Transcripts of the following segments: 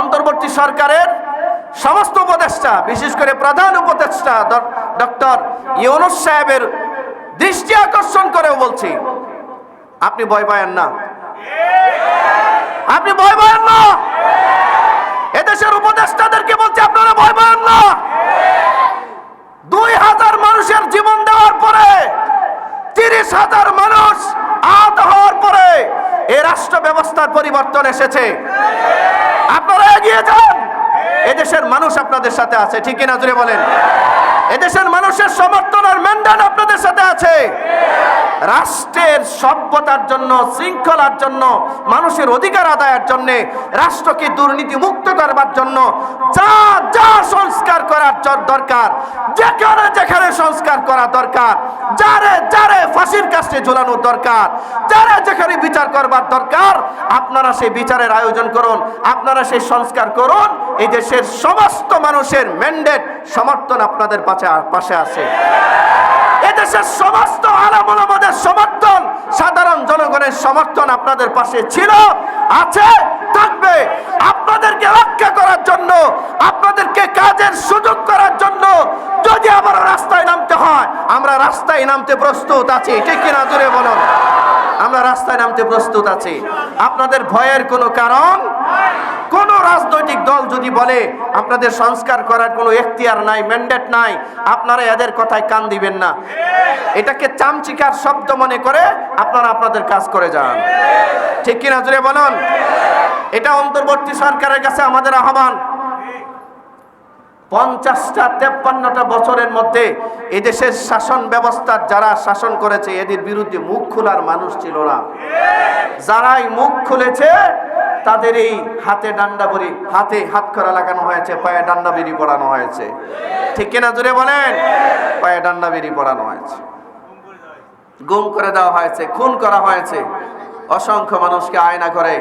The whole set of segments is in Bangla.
অন্তর্বর্তী সরকারের সমস্ত উপদেষ্টা, বিশেষ করে প্রধান উপদেষ্টা ডক্টর ইউনুস সাহেবের দৃষ্টি আকর্ষণ করেও বলছি, আপনি ভয় পায়েন না। আপনি ভয় পায়েন না। এদেশের উপদেষ্টাদেরকে বলছি, আপনারা ভয় পায়েন না। দুই হাজার মানুষের জীবন দেওয়ার পরে, তিরিশ হাজার মানুষ আহত হওয়ার পরে এ রাষ্ট্র ব্যবস্থার পরিবর্তন এসেছে। আপনারা এগিয়ে যান। এদেশের মানুষ আপনাদের সাথে আছে, ঠিক কিনা জুড়ে বলেন? এদেশের মানুষের সমর্থন আর ম্যান্ডান আপনাদের সাথে আছে। রাষ্ট্রের সভ্যতার জন্য, শৃঙ্খলার জন্য, মানুষের অধিকার আদায়ের জন্য, রাষ্ট্রকে দুর্নীতি মুক্ত করবার জন্য যা যা সংস্কার করার দরকার, যেখানে যেখানে সংস্কার করা দরকার, যারে যারে ফাঁসির কাছে ঝোলানোর দরকার, যারে যেখানে বিচার করবার দরকার, আপনারা সেই বিচারের আয়োজন করুন, আপনারা সেই সংস্কার করুন, এই দেশের সমস্ত মানুষের ম্যান্ডেট সমর্থন আপনাদের পাশে পাশে আছে। এদেশের সমস্ত আলামদের সমর্থন সাধারণ জনগণের সমর্থন আপনাদের পাশে ছিল, আছে, থাকবে। আপনাদেরকে রক্ষা করার জন্য, আপনাদেরকে কাজের সুযোগ করার জন্য যদি আবার রাস্তায় নামতে হয়, আমরা রাস্তায় নামতে প্রস্তুত আছি। ঠিক কিনা জুড়ে বলুন? আমরা রাস্তায় নামতে প্রস্তুত আছি। আপনাদের ভয়ের কোনো কারণ কোন রাজনৈতিক দল যদি বলে, আপনাদের সংস্কার করার কোনো এখতিয়ার নাই ম্যান্ডেট নাই, আপনারা এদের কথায় কান দিবেন না। এটাকে চামচিকার শব্দ মনে করে আপনারা আপনাদের কাজ করে যান। ঠিক কিনা জুড়ে বলুন? এটা অন্তর্বর্তী সরকারের কাছে আমাদের আহ্বান। পঞ্চাশটা, তেপ্পান্নটা বছরের মধ্যে এদেশের শাসন ব্যবস্থার যারা শাসন করেছে, এদের বিরুদ্ধে মুখ খোলার মানুষ ছিল না। যারাই মুখ খুলেছে তাদের এই হাতে ডান্ডা বড়ি হাতে হাত করা লাগানো হয়েছে, পায়ে ডান্ডা বেরি পড়ানো হয়েছে। ঠিক কিনা জুড়ে বলেন? পায়ে ডান্ডা বেরি পড়ানো হয়েছে। গুম করে দেওয়া হয়েছে, খুন করা হয়েছে। অসংখ্য মানুষকে আয়না করে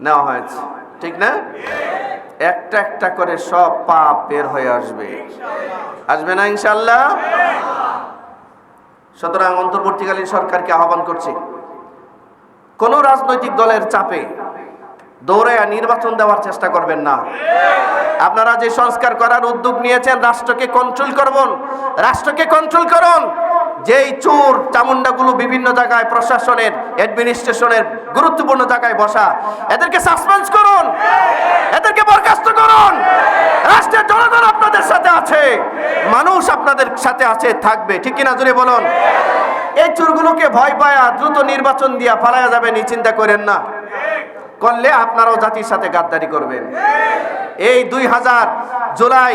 নেওয়া হয়েছে। ঠিক না? একটা একটা করে সব পাপ বের হয়ে আসবে। আসবে না ইনশাল্লাহ সুতরাং অন্তর্বর্তীকালীন সরকারকে আহ্বান করছি। কোন রাজনৈতিক দলের চাপে দৌড়াইয়া নির্বাচন দেওয়ার চেষ্টা করবেন না। আপনারা যে সংস্কার করার উদ্যোগ নিয়েছেন, রাষ্ট্রকে কন্ট্রোল করুন, রাষ্ট্রকে কন্ট্রোল করুন। যেই চোর চামুন্ডাগুলো বিভিন্ন জায়গায় প্রশাসনের অ্যাডমিনিস্ট্রেশনের গুরুত্বপূর্ণ জায়গায় বসা, এদেরকে সাসপেন্স করুন, এদেরকে বরখাস্ত করুন। রাষ্ট্রের জনগণ আপনাদের সাথে আছে, মানুষ আপনাদের সাথে আছে, থাকবে। ঠিক কিনা জুড়ে বলুন? এই চোরগুলোকে ভয় পায়া দ্রুত নির্বাচন দিয়া পালায়া যাবেন এই চিন্তা করেন না। করলে আপনারাও জাতির সাথে গাদ্দারি করবেন। এই দুই হাজার জুলাই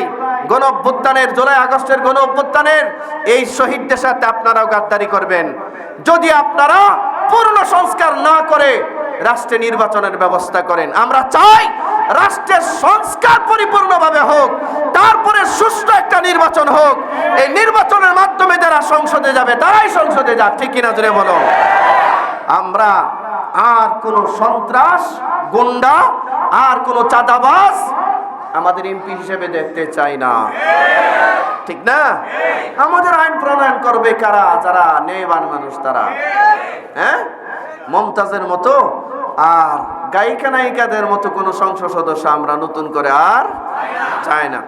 গণ অভ্যুত্থানের জুলাই আগস্টের গণ অভ্যুত্থানের এই শহীদদের সাথে আপনারাও গাদ্দারি করবেন। যদি আপনারা পূর্ণ সংস্কার না করে রাষ্ট্রে নির্বাচনের ব্যবস্থা করেন, আমরা চাই রাষ্ট্রের সংস্কার পরিপূর্ণভাবে হোক, তারপরে সুষ্ঠু একটা নির্বাচন হোক। এই সংসদে যাবে, তারাই সংসদে যাক, ঠিক কিনা জুড়ে বলো। আমরা আর কোন সন্ত্রাস, গুন্ডা, আর কোন চাঁদাবাজ আমাদের এমপি হিসেবে দেখতে চাই না। ঠিক না? আমাদের আইন প্রণয়ন করবে কারা? যারা নেবান মানুষ তারা। হ্যাঁ? মমতাজের মতো আর গায়িকা নায়িকাদের মতো কোন সংসদ সদস্য আমরা নতুন করে আর চাই না।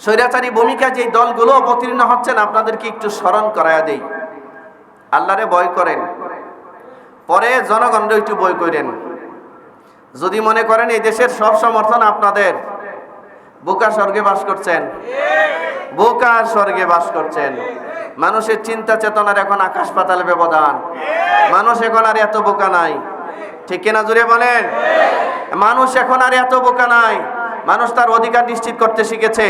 স্বৈরাচারী ভূমিকা যে দলগুলো অবতীর্ণ হচ্ছেন, আপনাদেরকে একটু স্মরণ করায়া দেই। আল্লাহরে বয় করেন। পরে জনগণরা একটু বই করেন। যদি মনে করেন এই দেশের সব সমর্থন আপনাদের বোকা স্বর্গে বাস করছেন। বোকা স্বর্গে বাস করছেন। মানুষের চিন্তা চেতনার এখন আকাশ পাতাল ব্যবধান। মানুষ এখন আর এত বোকা নাই। ঠিক কিনা জুড়ে বলেন? মানুষ এখন আর এত বোকা নাই। মানুষ তার অধিকার নিশ্চিত করতে শিখেছে।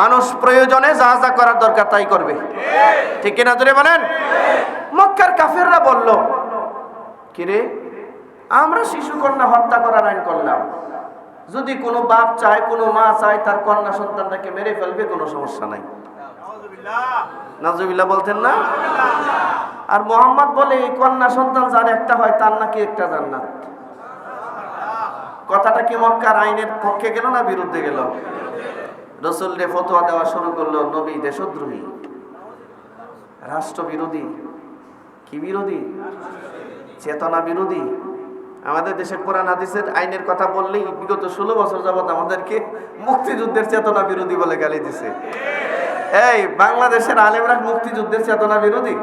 মানুষ প্রয়োজনে যা যা করার দরকার তাই করবে। ঠিক কিনা জুড়ে বলেন? মক্কার কাফেররা বলল, কিরে, আমরা শিশু কন্যা হত্যা করার আইন করলাম। যদি কোনো বাপ চায়, কোনো মা চায়, তার কন্যা সন্তানটাকে মেরে ফেলবে, কোনো সমস্যা নাই। নাজুবিল্লাহ বলতেন না? আর মোহাম্মদ বলে, এই কন্যা সন্তান যার একটা হয়, তার নাকি একটা জান্নাত। কথাটা কি মক্কার আইনের পক্ষে গেল না বিরুদ্ধে গেল? রসুল রে ফতোয়া দেওয়া শুরু করল, নবী দেশদ্রোহী। রাষ্ট্র বিরোধী কি বিরোধী? চেতনা বিরোধী। আমাদের দেশে কোরআন, হাদিসের আইনের কথা বললেই বিগত ষোলো বছর যাবত আমাদেরকে মুক্তিযুদ্ধের চেতনা বিরোধী বলে গালি দিছে। এই, বাংলাদেশের আলেমরা মুক্তিযুদ্ধের চেতনা বিরোধী?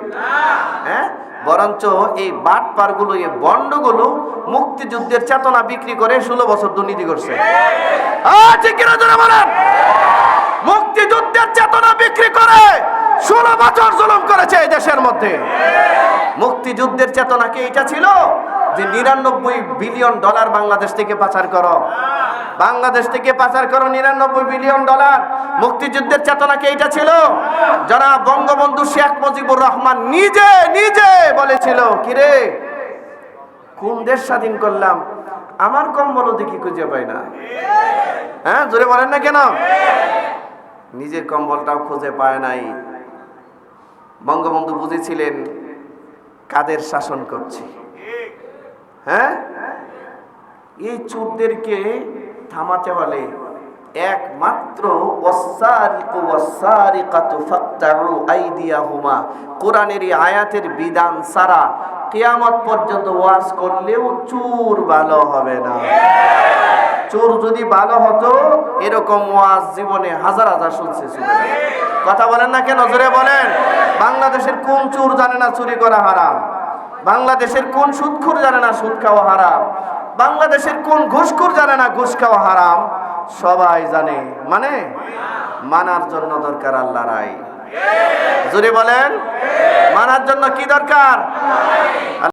হ্যাঁ? বরঞ্চ এই বাট পারগুলো এই বন্ডগুলো মুক্তিযুদ্ধের চেতনা বিক্রি করে ষোলো বছর দুর্নীতি করছে। বলেন? মুক্তিযুদ্ধের চেতনা বিক্রি করে ষোলো বছর জুলুম করেছে এই দেশের মধ্যে। মুক্তিযুদ্ধের চেতনা কি এটা ছিল? যে নিরানব্বই বিলিয়ন ডলার বাংলাদেশ থেকে পাচার করো। বাংলাদেশ থেকে পাচার করো নিরানব্বই বিলিয়ন ডলার। মুক্তিযুদ্ধের চেতনা কি এটা ছিল? যারা বঙ্গবন্ধু শেখ মুজিবুর রহমান নিজে নিজে বলেছিল, কিরে, কোন দেশ স্বাধীন করলাম? আমার কম্বল দেখি খুঁজে পাই না। হ্যাঁ জোরে বলেন না কেন? নিজের কম্বলটাও খুঁজে পায় নাই। বঙ্গবন্ধু বুঝেছিলেন কাদের শাসন করছে। হ্যাঁ? এই চোরদেরকে থামাতে হলে আইদিয়াহুমা। কোরআনের এই আয়াতের বিধান ছাড়া কিয়ামত পর্যন্ত ওয়াজ করলেও চুর ভালো হবে না। চোর যদি ভালো হতো, এরকম ওয়াজ জীবনে হাজার হাজার শুনছে কথা বলেন না কেন? জোরে বলেন। বাংলাদেশের কোন চোর জানে না চুরি করা হারাম? বাংলাদেশের কোন সুদখোর জানে না সুদ খাওয়া হারাম? বাংলাদেশের কোন ঘুষখুর জানে না ঘুষ খাওয়া হারাম? সবাই জানে। মানে? মানার জন্য দরকার আল্লাহ রায় যদি বলেন? মানার জন্য কি দরকার?